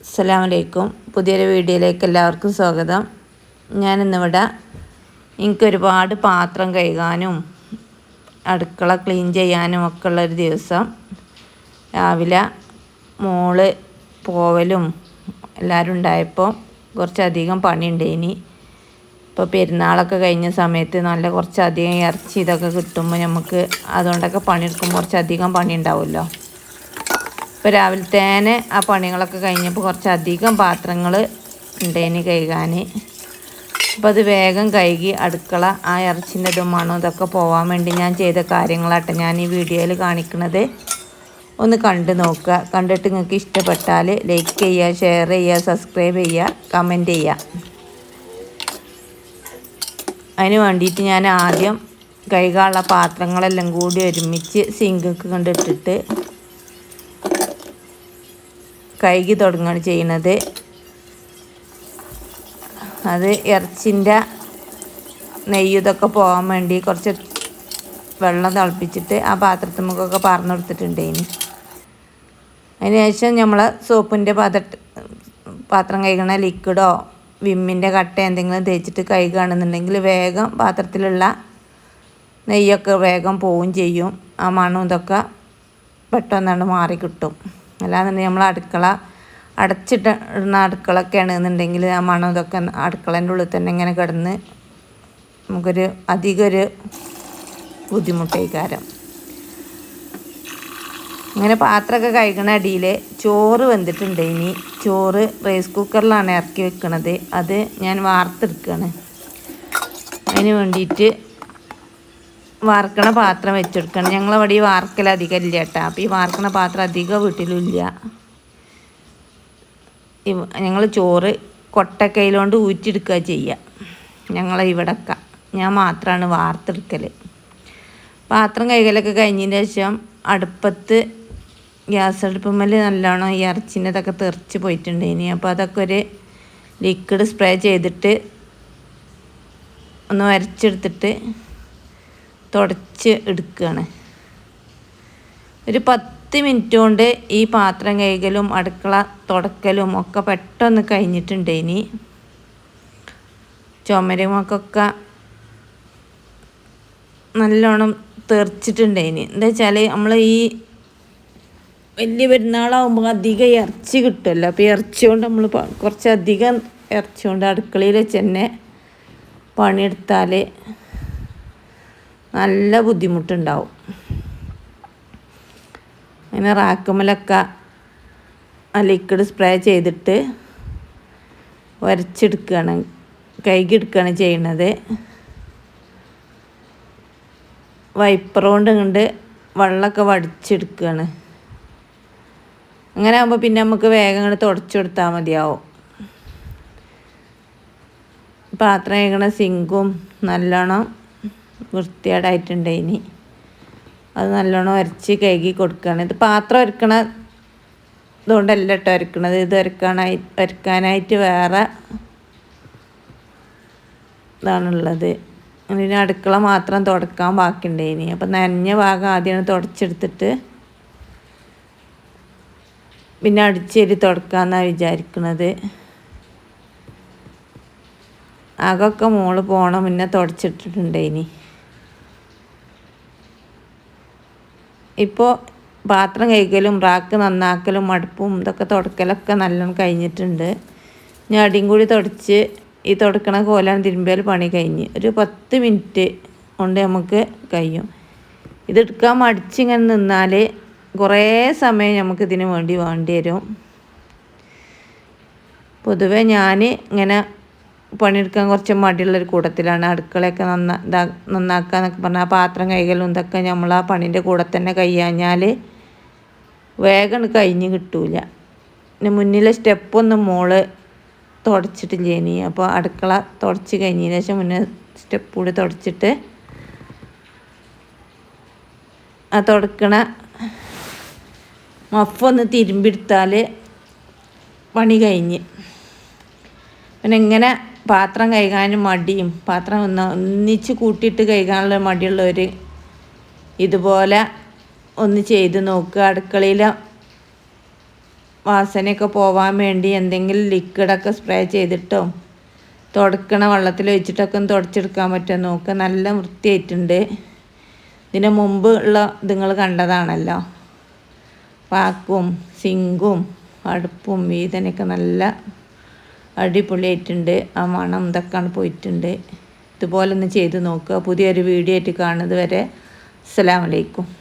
അസ്സലാമു അലൈക്കും പുതിയൊരു വീഡിയോയിലേക്ക് എല്ലാവർക്കും സ്വാഗതം. ഞാനിന്നിവിടെ എനിക്കൊരുപാട് പാത്രം കഴുകാനും അടുക്കള ക്ലീൻ ചെയ്യാനും ഒക്കെ ഉള്ളൊരു ദിവസം. രാവിലെ മോൾ പോവലും എല്ലാവരും ഉണ്ടായപ്പോൾ കുറച്ചധികം പണിയുണ്ട് ഇനി ഇപ്പോൾ പെരുന്നാളൊക്കെ കഴിഞ്ഞ സമയത്ത് നല്ല കുറച്ചധികം ഇറച്ചി ഇതൊക്കെ കിട്ടുമ്പോൾ നമുക്ക് അതുകൊണ്ടൊക്കെ പണിയെടുക്കുമ്പോൾ കുറച്ചധികം പണി ഉണ്ടാവുമല്ലോ ഇപ്പോൾ രാവിലത്തേനെ ആ പണികളൊക്കെ കഴിഞ്ഞപ്പോൾ കുറച്ചധികം പാത്രങ്ങൾ ഉണ്ടേന് കഴുകാൻ അപ്പോൾ അത് വേഗം കഴുകി അടുക്കള ആ ഇറച്ചിന്റെ ഇതും മണോ ഇതൊക്കെ പോകാൻ വേണ്ടി ഞാൻ ചെയ്ത കാര്യങ്ങളാട്ടെ ഞാൻ ഈ വീഡിയോയിൽ കാണിക്കുന്നത് ഒന്ന് കണ്ടു നോക്കുക. കണ്ടിട്ട് നിങ്ങൾക്ക് ഇഷ്ടപ്പെട്ടാൽ ലൈക്ക് ചെയ്യുക ഷെയർ ചെയ്യുക സബ്സ്ക്രൈബ് ചെയ്യുക കമന്റ് ചെയ്യുക. അതിന് വേണ്ടിയിട്ട് ഞാൻ ആദ്യം കഴുകാനുള്ള പാത്രങ്ങളെല്ലാം കൂടി ഒരുമിച്ച് സിങ്കൊക്കെ കണ്ടിട്ടിട്ട് കഴുകി തുടങ്ങുകയാണ് ചെയ്യുന്നത്. അത് ഇറച്ചിന്റെ നെയ്യ് ഇതൊക്കെ പോകാൻ വേണ്ടി കുറച്ച് വെള്ളം തിളപ്പിച്ചിട്ട് ആ പാത്രത്തുമുക്കൊക്കെ പറഞ്ഞു കൊടുത്തിട്ടുണ്ട് ഇനി. അതിന് ശേഷം നമ്മൾ സോപ്പിന്റെ പാത്ര പാത്രം കഴുകണ ലിക്വിഡോ വിമ്മിന്റെ കട്ട എന്തെങ്കിലും തേച്ചിട്ട് കഴുകുകയാണെന്നുണ്ടെങ്കിൽ വേഗം പാത്രത്തിലുള്ള നെയ്യൊക്കെ വേഗം പോവുകയും ചെയ്യും. ആ മണം ഇതൊക്കെ പെട്ടെന്നാണ് മാറി കിട്ടും. അല്ലാന്നുണ്ടെങ്കിൽ നമ്മൾ അടുക്കള അടച്ചിട്ട് ഇടുന്ന അടുക്കളൊക്കെയാണ് എന്നുണ്ടെങ്കിൽ ആ മണം ഇതൊക്കെ അടുക്കളേന്റെ ഉള്ളിൽ തന്നെ ഇങ്ങനെ കിടന്ന് നമുക്കൊരു അധികം ഒരു ബുദ്ധിമുട്ടേക്കാരം. ഇങ്ങനെ പാത്രമൊക്കെ കഴിക്കണ അടിയിൽ ചോറ് വെന്തിട്ടുണ്ട്. ഇനി ചോറ് റൈസ് കുക്കറിലാണ് ഇറക്കി വെക്കണത്. അത് ഞാൻ വാർത്തെടുക്കുകയാണ്. അതിന് വേണ്ടിയിട്ട് വാർക്കണ പാത്രം വെച്ചെടുക്കണം. ഞങ്ങളവിടെ ഈ വാർക്കൽ അധികം ഇല്ല കേട്ടോ. അപ്പോൾ ഈ വാർക്കണ പാത്രം അധികം വീട്ടിലും ഇല്ല ഞങ്ങൾ ചോറ് കൊട്ടക്കൈയിലോണ്ട് ഊറ്റിയെടുക്കുക ചെയ്യുക ഞങ്ങളെ ഇവിടൊക്കെ. ഞാൻ മാത്രമാണ് വാർത്തെടുക്കൽ പാത്രം കൈകലൊക്കെ കഴിഞ്ഞതിന് ശേഷം അടുപ്പത്ത് ഗ്യാസ് അടുപ്പമ്മൽ നല്ലോണം ഈ ഇറച്ചിന്റെതൊക്കെ തെറിച്ച് പോയിട്ടുണ്ട് ഇനി അപ്പോൾ അതൊക്കെ ഒരു ലിക്വിഡ് സ്പ്രേ ചെയ്തിട്ട് ഒന്ന് വരച്ചെടുത്തിട്ട് തുടച്ച് എടുക്കുകയാണ് ഒരു പത്ത് മിനിറ്റ് കൊണ്ട് ഈ പാത്രം കഴുകലും അടുക്കള തുടക്കലും ഒക്കെ പെട്ടെന്ന് കഴിഞ്ഞിട്ടുണ്ട് ഇനി. ചുമരുമൊക്കെ നല്ലോണം തെറിച്ചിട്ടുണ്ട് ഇനി. എന്താ വെച്ചാൽ നമ്മൾ ഈ വലിയ പെരുന്നാളാകുമ്പോൾ അധികം ഇറച്ചി കിട്ടുമല്ലോ. അപ്പോൾ ഇറച്ചി കൊണ്ട് നമ്മൾ കുറച്ചധികം ഇറച്ചി കൊണ്ട് അടുക്കളയിൽ വെച്ച് തന്നെ പണിയെടുത്താൽ നല്ല ബുദ്ധിമുട്ടുണ്ടാവും. അങ്ങനെ റാക്കുമലൊക്കെ ആ ലിക്വിഡ് സ്പ്രേ ചെയ്തിട്ട് വരച്ചെടുക്കുകയാണ് കൈകെടുക്കുകയാണ് ചെയ്യുന്നത്. വൈപ്പർ കൊണ്ട് ഇങ്ങോട്ട് വെള്ളമൊക്കെ വടിച്ചെടുക്കുകയാണ് അങ്ങനെ ആകുമ്പോൾ പിന്നെ നമുക്ക് വേഗം ഇങ്ങോട്ട് തുടച്ചു കൊടുത്താൽ മതിയാവും. പാത്രം കഴിക്കണ സിങ്കും നല്ലോണം വൃത്തിയേടായിട്ടുണ്ട് ഇനി അത് നല്ലോണം ഉരച്ച് കഴുകി കൊടുക്കുകയാണ് ഇത് പാത്രം ഒരുക്കണ ഇതുകൊണ്ടല്ല കേട്ടോ ഒരുക്കണത് ഇത് ഒരുക്കാനായി ഒരുക്കാനായിട്ട് വേറെ ഇതാണുള്ളത്. അതിന് അടുക്കള മാത്രം തുടക്കാൻ ബാക്കിയുണ്ട് ഇനി അപ്പം നനഞ്ഞ ഭാഗം ആദ്യമാണ് തുടച്ചെടുത്തിട്ട് പിന്നെ അടിച്ചേരി തുടക്കാമെന്നാണ് വിചാരിക്കുന്നത് അകൊക്കെ മോൾ പോകണം പിന്നെ തുടച്ചിട്ടിട്ടുണ്ട് ഇനി ഇപ്പോൾ പാത്രം കഴിക്കലും റാക്ക് നന്നാക്കലും മടുപ്പും ഇതൊക്കെ തുടക്കലൊക്കെ നല്ലോണം കഴിഞ്ഞിട്ടുണ്ട്. ഞാൻ അടിയും കൂടി തുടച്ച് ഈ തുടക്കണ കോലാണ് തിരുമ്പിയാൽ പണി കഴിഞ്ഞ്. ഒരു പത്ത് മിനിറ്റ് കൊണ്ട് നമുക്ക് കഴിയും. ഇതെടുക്കാൻ മടിച്ചിങ്ങനെ നിന്നാൽ കുറേ സമയം നമുക്ക് ഇതിന് വേണ്ടി വേണ്ടി വരും. പൊതുവെ ഞാൻ ഇങ്ങനെ പണിയെടുക്കാൻ കുറച്ച് മടിയുള്ളൊരു കൂട്ടത്തിലാണ്. അടുക്കളയൊക്കെ നന്നാ ഇതാ നന്നാക്കുക എന്നൊക്കെ പറഞ്ഞാൽ പാത്രം കൈകളും ഇതൊക്കെ നമ്മൾ ആ പണീന്റെ കൂടെ തന്നെ കയ്യാഞ്ഞാൽ വേഗം കഴിഞ്ഞ് കിട്ടൂല. പിന്നെ മുന്നിലെ സ്റ്റെപ്പൊന്നും മോൾ തുടച്ചിട്ടില്ല ഇനി അപ്പോൾ അടുക്കള തുടച്ച് കഴിഞ്ഞതിന് ശേഷം മുന്നേ സ്റ്റെപ്പ് കൂടി തുടച്ചിട്ട് ആ തുടക്കണ മഫൊന്ന് തിരുമ്പിടുത്താൽ പണി കഴിഞ്ഞ്. പിന്നെ ഇങ്ങനെ പാത്രം കഴുകാനും മടിയും. പാത്രം ഒന്ന് ഒന്നിച്ച് കൂട്ടിയിട്ട് കഴുകാനുള്ള മടിയുള്ളവർ ഇതുപോലെ ഒന്ന് ചെയ്ത് നോക്കുക. അടുക്കളയിൽ വാസനയൊക്കെ പോവാൻ വേണ്ടി എന്തെങ്കിലും ലിക്വിഡൊക്കെ സ്പ്രേ ചെയ്തിട്ടോ തുടക്കണ വെള്ളത്തിൽ ഒഴിച്ചിട്ടൊക്കെ ഒന്ന് തുടച്ചെടുക്കാൻ പറ്റുമോ നോക്കുക. നല്ല വൃത്തിയായിട്ടുണ്ട്. ഇതിന് മുമ്പ് ഉള്ള ഇതുങ്ങൾ കണ്ടതാണല്ലോ. പാക്കും സിങ്കും അടുപ്പും വീതനൊക്കെ നല്ല അടിപൊളിയായിട്ടുണ്ട് ആ മണം ഇതൊക്കെയാണ് പോയിട്ടുണ്ട്. ഇതുപോലെ ഒന്ന് ചെയ്ത് നോക്കുക. പുതിയൊരു വീഡിയോ ആയിട്ട് കാണുന്നത് വരെ അസ്സലാമലൈക്കും